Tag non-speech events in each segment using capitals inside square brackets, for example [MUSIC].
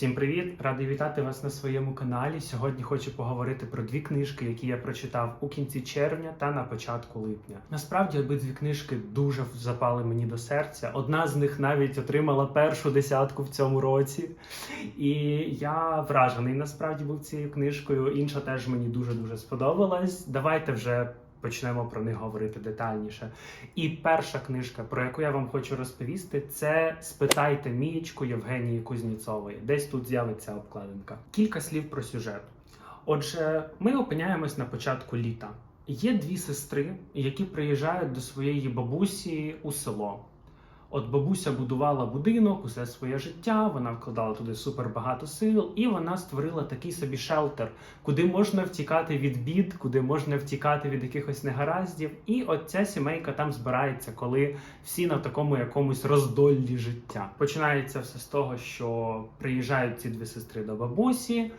Всім привіт! Радий вітати вас на своєму каналі. Сьогодні хочу поговорити про дві книжки, які я прочитав у кінці червня та на початку липня. Насправді обидві книжки дуже запали мені до серця. Одна з них навіть отримала першу десятку в цьому році. І я вражений насправді був цією книжкою. Інша теж мені дуже дуже сподобалась. Давайте вже. Почнемо про них говорити детальніше. І перша книжка, про яку я вам хочу розповісти, це Спитайте Мієчку Євгенії Кузніцової. Десь тут з'явиться обкладинка. Кілька слів про сюжет. Отже, ми опиняємось на початку літа. Є дві сестри, які приїжджають до своєї бабусі у село. От бабуся будувала будинок усе своє життя, вона вкладала туди супер багато сил, і вона створила такий собі шелтер, куди можна втікати від бід, куди можна втікати від якихось негараздів. І от ця сімейка там збирається, коли всі на такому якомусь роздоллі життя. Починається все з того, що приїжджають ці дві сестри до бабусі.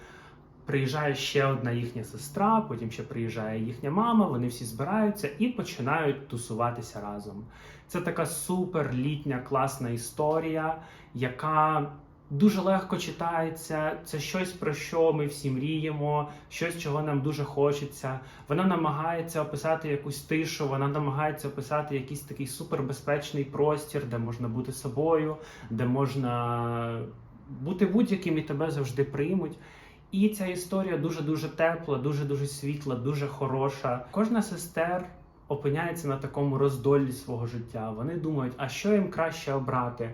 Приїжджає ще одна їхня сестра, потім ще приїжджає їхня мама. Вони всі збираються і починають тусуватися разом. Це така супер літня класна історія, яка дуже легко читається. Це щось про що ми всі мріємо, щось, чого нам дуже хочеться. Вона намагається описати якусь тишу, вона намагається описати якийсь такий супербезпечний простір, де можна бути собою, де можна бути будь-яким і тебе завжди приймуть. І ця історія дуже дуже тепла, дуже дуже світла, дуже хороша. Кожна сестер опиняється на такому роздолі свого життя. Вони думають, а що їм краще обрати,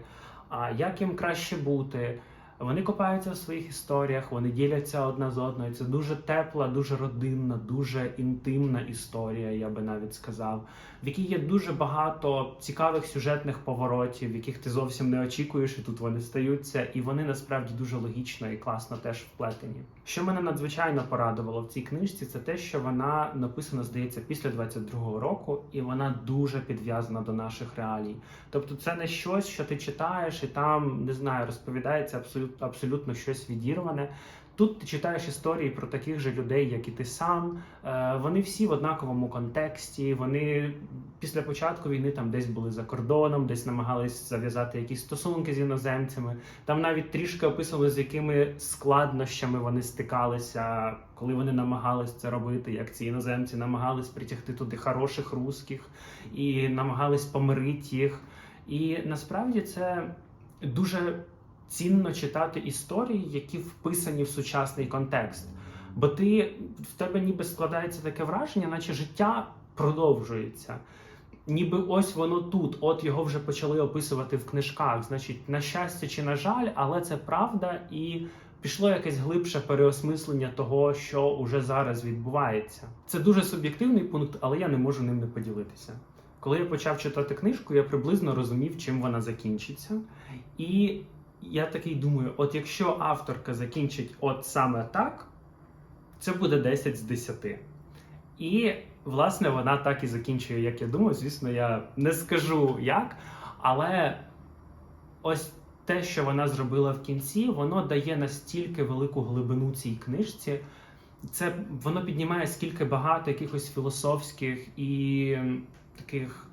а як їм краще бути. Вони копаються в своїх історіях, вони діляться одна з одною. Це дуже тепла, дуже родинна, дуже інтимна історія, я би навіть сказав, в якій є дуже багато цікавих сюжетних поворотів, яких ти зовсім не очікуєш, і тут вони стаються, і вони насправді дуже логічно і класно теж вплетені. Що мене надзвичайно порадувало в цій книжці, це те, що вона написана, здається, після 22-го року, і вона дуже підв'язана до наших реалій. Тобто, це не щось, що ти читаєш, і там не знаю, розповідається абсолютно абсолютно щось відірване. Тут ти читаєш історії про таких же людей, як і ти сам. Е, Вони всі в однаковому контексті. Вони після початку війни там десь були за кордоном, десь намагались зав'язати якісь стосунки з іноземцями. Там навіть трішки описували, з якими складнощами вони стикалися, коли вони намагались це робити. Як ці іноземці намагались притягти туди хороших русських і намагались помирити їх. І насправді це дуже цінно читати історії, які вписані в сучасний контекст. Бо ти в тебе ніби складається таке враження, наче життя продовжується. Ніби ось воно тут, от його вже почали описувати в книжках. Значить, на щастя чи на жаль, але це правда, і пішло якесь глибше переосмислення того, що уже зараз відбувається. Це дуже суб'єктивний пункт, але я не можу ним не поділитися. Коли я почав читати книжку, я приблизно розумів, чим вона закінчиться. І я такий думаю: от якщо авторка закінчить от саме так, це буде 10 з 10. І, власне, вона так і закінчує, як я думаю. Звісно, я не скажу як, але ось те, що вона зробила в кінці, воно дає настільки велику глибину цій книжці. Це воно піднімає скільки багато якихось філософських і таких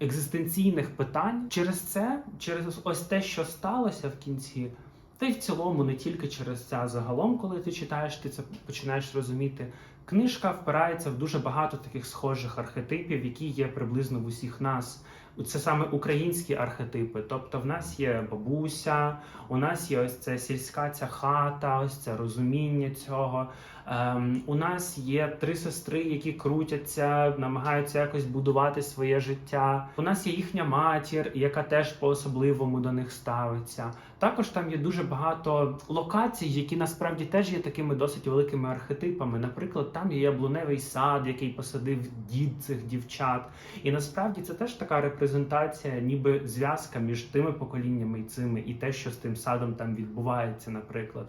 екзистенційних питань. Через це, через ось те, що сталося в кінці, та й в цілому, не тільки через це, а загалом, коли ти читаєш, ти це починаєш розуміти. Книжка впирається в дуже багато таких схожих архетипів, які є приблизно в усіх нас. Це саме українські архетипи. Тобто, в нас є бабуся, у нас є ось ця сільська ця хата, ось це розуміння цього. Ем, У нас є три сестри, які крутяться, намагаються якось будувати своє життя. У нас є їхня матір, яка теж по-особливому до них ставиться. Також там є дуже багато локацій, які насправді теж є такими досить великими архетипами. Наприклад, там є яблуневий сад, який посадив дід цих дівчат. І насправді це теж така репрезентація, ніби зв'язка між тими поколіннями і цими, і те, що з тим садом там відбувається, наприклад.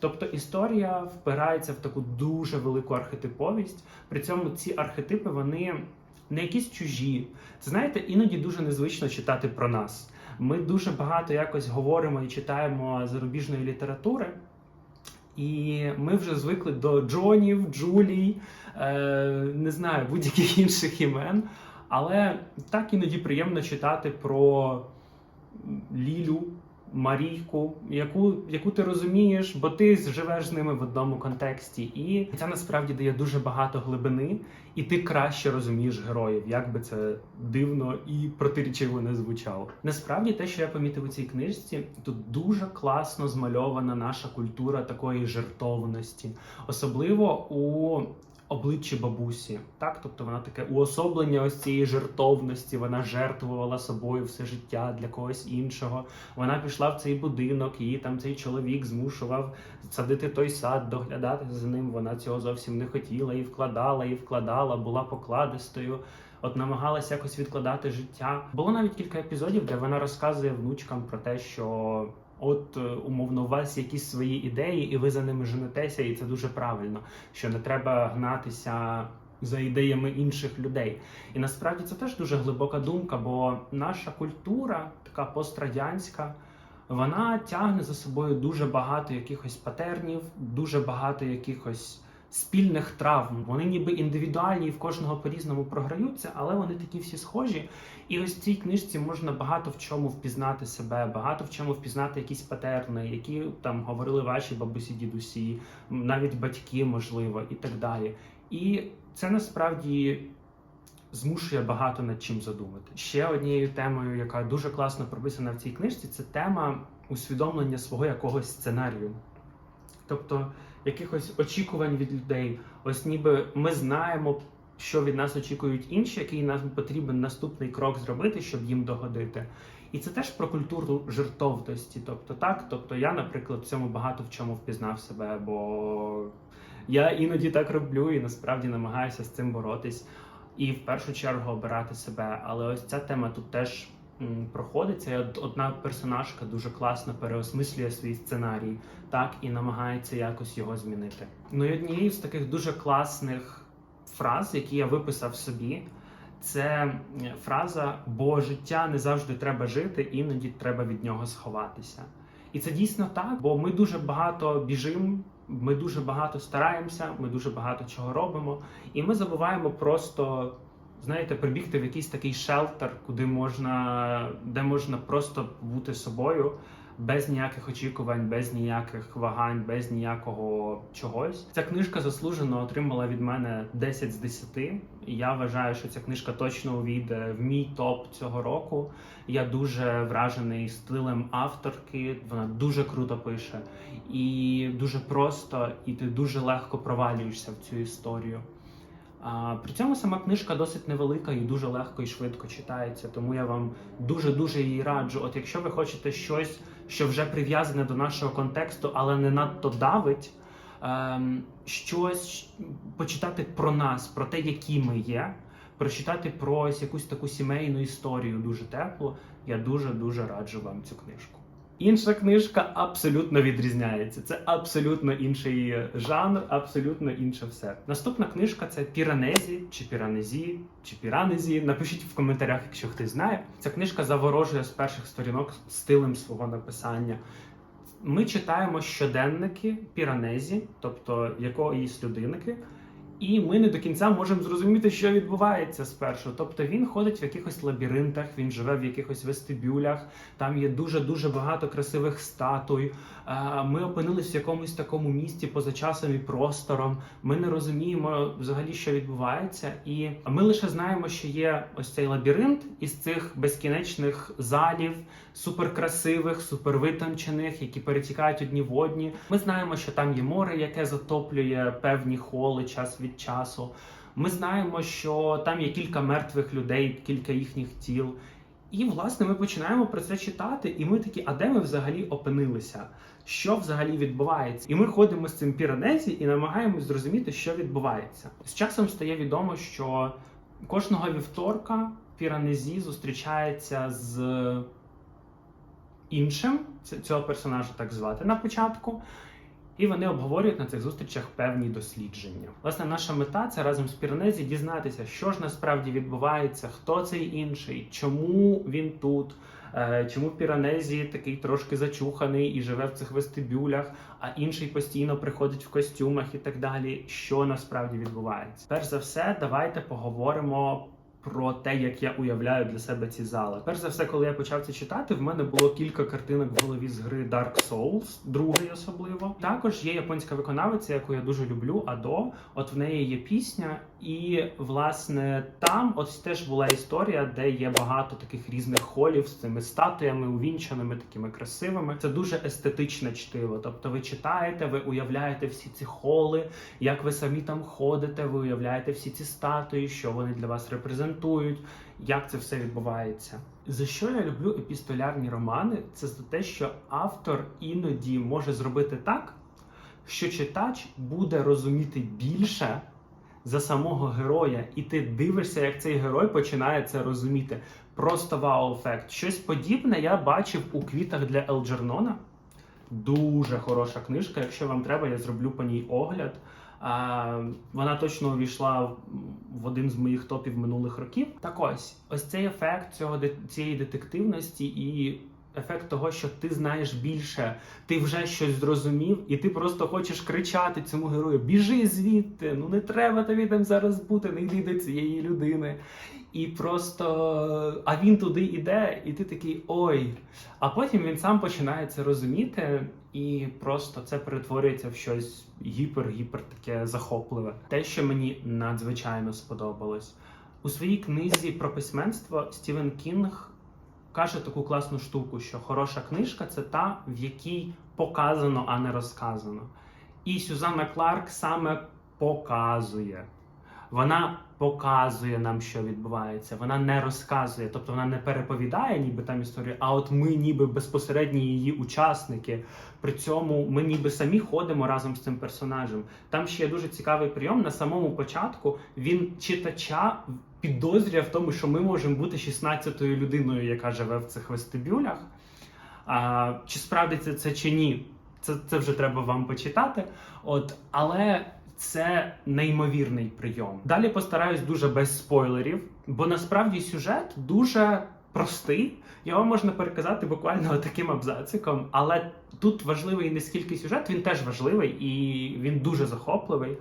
Тобто історія впирається в таку дуже велику архетиповість. При цьому ці архетипи вони не якісь чужі. Це знаєте, іноді дуже незвично читати про нас. Ми дуже багато якось говоримо і читаємо зарубіжної літератури. І ми вже звикли до Джонів, Джулій, е, не знаю, будь-яких [LAUGHS] інших імен. Але так іноді приємно читати про Лілю, Марійку, яку, яку ти розумієш, бо ти живеш з ними в одному контексті, і це насправді дає дуже багато глибини, і ти краще розумієш героїв, як би це дивно і протирічиво не звучало. Насправді, те, що я помітив у цій книжці, тут дуже класно змальована наша культура такої жертовності, особливо у обличчі бабусі. Так, тобто вона таке уособлення ось цієї жертовності. Вона жертвувала собою все життя для когось іншого. Вона пішла в цей будинок, її там цей чоловік змушував садити той сад, доглядати за ним. Вона цього зовсім не хотіла і вкладала, і вкладала, була покладистою. От намагалася якось відкладати життя. Було навіть кілька епізодів, де вона розказує внучкам про те, що от е, умовно у вас якісь свої ідеї, і ви за ними женетеся, і це дуже правильно, що не треба гнатися. За ідеями інших людей, і насправді це теж дуже глибока думка, бо наша культура, така пострадянська, вона тягне за собою дуже багато якихось патернів, дуже багато якихось спільних травм. Вони ніби індивідуальні і в кожного по-різному програються, але вони такі всі схожі. І ось в цій книжці можна багато в чому впізнати себе, багато в чому впізнати якісь патерни, які там говорили ваші бабусі, дідусі, навіть батьки, можливо, і так далі. І це насправді. Змушує багато над чим задумати. Ще однією темою, яка дуже класно прописана в цій книжці, це тема усвідомлення свого якогось сценарію. Тобто якихось очікувань від людей. Ось ніби ми знаємо, що від нас очікують інші, який нам потрібен наступний крок зробити, щоб їм догодити. І це теж про культуру жертовності. Тобто, так, тобто я, наприклад, в цьому багато в чому впізнав себе, бо я іноді так роблю і насправді намагаюся з цим боротись. І в першу чергу обирати себе. Але ось ця тема тут теж проходиться. Одна персонажка дуже класно переосмислює свій сценарій, так і намагається якось його змінити. Ну і однією з таких дуже класних фраз, які я виписав собі, це фраза: бо життя не завжди треба жити, іноді треба від нього сховатися. І це дійсно так, бо ми дуже багато біжимо, ми дуже багато стараємося, ми дуже багато чого робимо, і ми забуваємо просто. Знаєте, прибігти в якийсь такий шелтер, куди можна, де можна просто бути собою, без ніяких очікувань, без ніяких вагань, без ніякого чогось. Ця книжка заслужено отримала від мене 10 з 10. Я вважаю, що ця книжка точно увійде в мій топ цього року. Я дуже вражений стилем авторки. Вона дуже круто пише і дуже просто, і ти дуже легко провалюєшся в цю історію. При цьому сама книжка досить невелика і дуже легко і швидко читається, тому я вам дуже дуже її раджу. От якщо ви хочете щось, що вже прив'язане до нашого контексту, але не надто давить, ем, щось почитати про нас, про те, які ми є, прочитати про якусь таку сімейну історію дуже теплу. Я дуже дуже раджу вам цю книжку. Інша книжка абсолютно відрізняється. Це абсолютно інший жанр, абсолютно інше все. Наступна книжка це Піранезі чи Піранезі чи Піранезі. Напишіть в коментарях, якщо хтось знає. Ця книжка заворожує з перших сторінок стилем свого написання. Ми читаємо щоденники Піранезі, тобто якоїсь людинки. І ми не до кінця можемо зрозуміти, що відбувається спершу. Тобто він ходить в якихось лабіринтах, він живе в якихось вестибюлях, там є дуже дуже багато красивих статуй. Ми опинились в якомусь такому місті поза часом і простором. Ми не розуміємо взагалі, що відбувається, і ми лише знаємо, що є ось цей лабіринт із цих безкінечних залів, суперкрасивих, супервитончених, які перетікають одні в одні. Ми знаємо, що там є море, яке затоплює певні холи час від часу. Ми знаємо, що там є кілька мертвих людей, кілька їхніх тіл. І, власне, ми починаємо про це читати, і ми такі, а де ми взагалі опинилися? Що взагалі відбувається? І ми ходимо з цим піранезі і намагаємось зрозуміти, що відбувається. З часом стає відомо, що кожного вівторка піранезі зустрічається з іншим, цього персонажа так звати на початку. І вони обговорюють на цих зустрічах певні дослідження. Власне, наша мета це разом з Піранезі дізнатися, що ж насправді відбувається, хто цей інший, чому він тут, е, чому Піранезі такий трошки зачуханий і живе в цих вестибюлях, а інший постійно приходить в костюмах і так далі. Що насправді відбувається? Перш за все, давайте поговоримо про те, як я уявляю для себе ці зали. Перш за все, коли я почав це читати, в мене було кілька картинок в голові з гри Dark Souls, другий особливо. Також є японська виконавиця, яку я дуже люблю, Адо. От в неї є пісня, і власне там ось теж була історія, де є багато таких різних холів з цими статуями, увінчаними, такими красивими. Це дуже естетичне чтиво. Тобто, ви читаєте, ви уявляєте всі ці холи, як ви самі там ходите, ви уявляєте всі ці статуї, що вони для вас репрезентують, як це все відбувається. За що я люблю епістолярні романи? Це за те, що автор іноді може зробити так, що читач буде розуміти більше за самого героя, і ти дивишся, як цей герой починає це розуміти. Просто вау-ефект. Щось подібне я бачив у квітах для Елджернона. Дуже хороша книжка. Якщо вам треба, я зроблю по ній огляд. А, вона точно увійшла в- один з моїх топів минулих років. Так ось, ось цей ефект цього цієї детективності і ефект того, що ти знаєш більше, ти вже щось зрозумів, і ти просто хочеш кричати цьому герою: біжи звідти, ну не треба тобі там зараз бути, не йди до цієї людини. І просто а він туди йде, і ти такий ой. А потім він сам починає це розуміти, і просто це перетворюється в щось гіпер-гіпер таке захопливе. Те, що мені надзвичайно сподобалось. У своїй книзі про письменство Стівен Кінг каже таку класну штуку, що хороша книжка це та, в якій показано, а не розказано. І Сюзанна Кларк саме показує. Вона показує нам, що відбувається. Вона не розказує, тобто вона не переповідає, ніби там історію, а от ми, ніби безпосередні її учасники. При цьому ми ніби самі ходимо разом з цим персонажем. Там ще є дуже цікавий прийом. На самому початку він читача підозрює в тому, що ми можемо бути 16-ю людиною, яка живе в цих вестибюлях. А, чи справдиться це чи ні? Це, це вже треба вам почитати. От, але це неймовірний прийом. Далі постараюсь дуже без спойлерів, бо насправді сюжет дуже простий. Його можна переказати буквально таким абзациком, але тут важливий не скільки сюжет, він теж важливий і він дуже захопливий.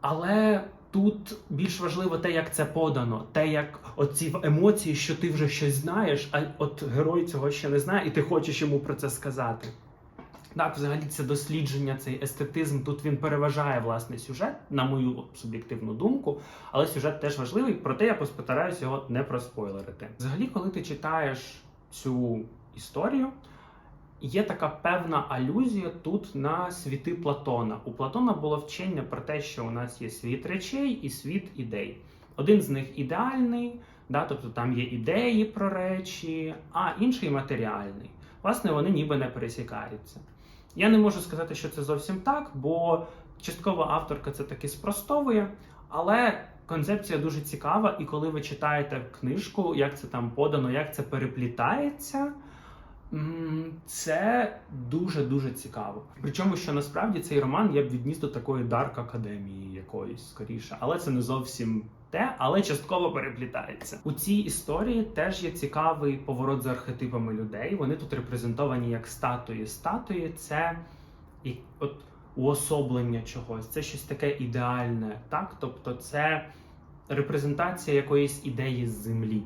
Але тут більш важливо те, як це подано, те, як оці емоції, що ти вже щось знаєш, а от герой цього ще не знає, і ти хочеш йому про це сказати. Так, взагалі це дослідження, цей естетизм. Тут він переважає власне сюжет, на мою суб'єктивну думку, але сюжет теж важливий, проте я постараюсь його не проспойлерити. Взагалі, коли ти читаєш цю історію, є така певна алюзія тут на світи Платона. У Платона було вчення про те, що у нас є світ речей і світ ідей. Один з них ідеальний, да, тобто там є ідеї про речі, а інший матеріальний. Власне, вони ніби не пересікаються. Я не можу сказати, що це зовсім так, бо частково авторка це таки спростовує, але концепція дуже цікава, і коли ви читаєте книжку, як це там подано, як це переплітається, це дуже-дуже цікаво. Причому, що насправді цей роман я б відніс до такої дарк академії якоїсь скоріше, але це не зовсім те, але частково переплітається. У цій історії теж є цікавий поворот з архетипами людей. Вони тут репрезентовані як статуї. Статуї це і от уособлення чогось, це щось таке ідеальне, так? Тобто, це репрезентація якоїсь ідеї з землі.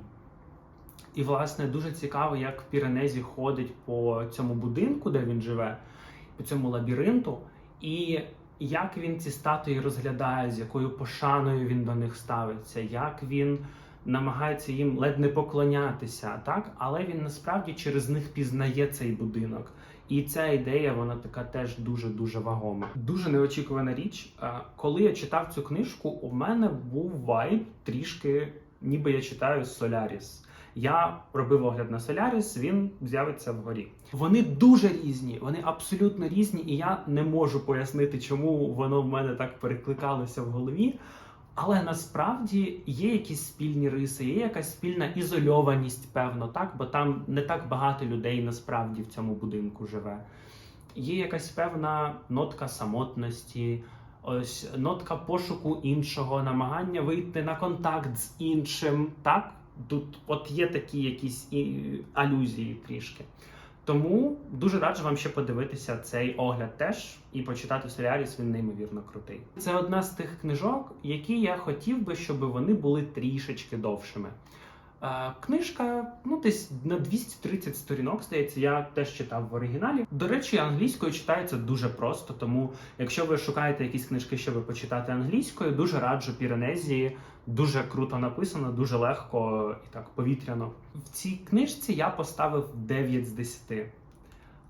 І, власне, дуже цікаво, як Піренезі ходить по цьому будинку, де він живе, по цьому лабіринту, і як він ці статуї розглядає, з якою пошаною він до них ставиться, як він намагається їм ледь не поклонятися, так? Але він насправді через них пізнає цей будинок. І ця ідея, вона така теж дуже дуже вагома. Дуже неочікувана річ. Коли я читав цю книжку, у мене був вайб трішки, ніби я читаю Соляріс. Я робив огляд на Соляріс, він з'явиться вгорі. Вони дуже різні, вони абсолютно різні, і я не можу пояснити, чому воно в мене так перекликалося в голові. Але насправді є якісь спільні риси, є якась спільна ізольованість, певно, так, бо там не так багато людей насправді в цьому будинку живе. Є якась певна нотка самотності, ось нотка пошуку іншого, намагання вийти на контакт з іншим. Так, тут от є такі якісь і, алюзії трішки. Тому дуже раджу вам ще подивитися цей огляд теж і почитати Соляріс, він неймовірно крутий. Це одна з тих книжок, які я хотів би, щоб вони були трішечки довшими. Книжка, ну десь на 230 сторінок, здається, я теж читав в оригіналі. До речі, англійською читається дуже просто, тому якщо ви шукаєте якісь книжки, щоб почитати англійською, дуже раджу Піранезії. Дуже круто написано, дуже легко і так повітряно. В цій книжці я поставив 9 з 10.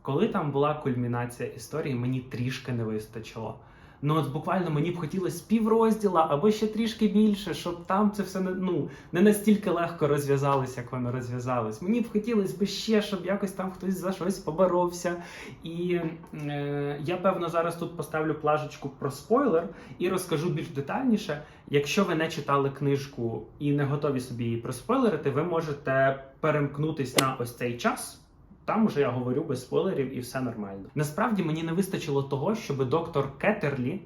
Коли там була кульмінація історії, мені трішки не вистачило. Ну от буквально мені б хотілося піврозділа або ще трішки більше, щоб там це все не, ну, не настільки легко розв'язалось, як воно розв'язалось. Мені б хотілося б ще, щоб якось там хтось за щось поборовся. І е, я певно зараз тут поставлю плажечку про спойлер і розкажу більш детальніше. Якщо ви не читали книжку і не готові собі її проспойлерити, ви можете перемкнутись на ось цей час. Там уже я говорю без спойлерів і все нормально. Насправді мені не вистачило того, щоб доктор Кетерлі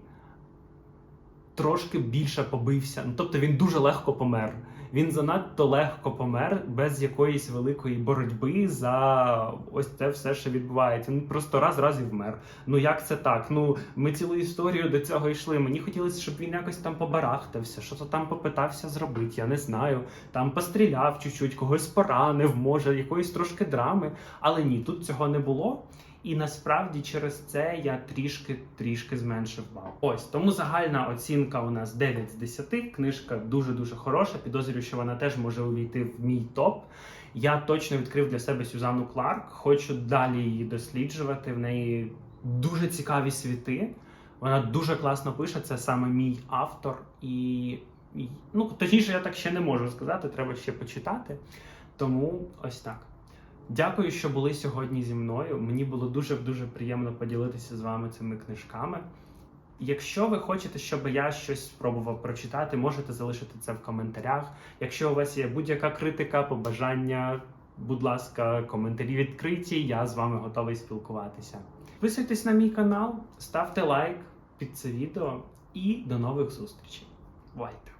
трошки більше побився. Ну, тобто він дуже легко помер. Він занадто легко помер без якоїсь великої боротьби за ось це все, що відбувається. Він просто раз раз і вмер. Ну як це так? Ну ми цілу історію до цього йшли. Мені хотілося, щоб він якось там побарахтався, що то там попитався зробити. Я не знаю. Там постріляв чуть-чуть, когось поранив, може, якоїсь трошки драми. Але ні, тут цього не було. І насправді через це я трішки трішки зменшив бал. Ось тому загальна оцінка у нас 9 з 10. Книжка дуже дуже хороша. Підозрюю, що вона теж може увійти в мій топ. Я точно відкрив для себе Сюзанну Кларк. Хочу далі її досліджувати. В неї дуже цікаві світи. Вона дуже класно пише. Це саме мій автор, і ну точніше, я так ще не можу сказати. Треба ще почитати. Тому ось так. Дякую, що були сьогодні зі мною. Мені було дуже дуже приємно поділитися з вами цими книжками. Якщо ви хочете, щоб я щось спробував прочитати, можете залишити це в коментарях. Якщо у вас є будь-яка критика, побажання, будь ласка, коментарі відкриті. Я з вами готовий спілкуватися. Підписуйтесь на мій канал, ставте лайк під це відео і до нових зустрічей. Бувайте!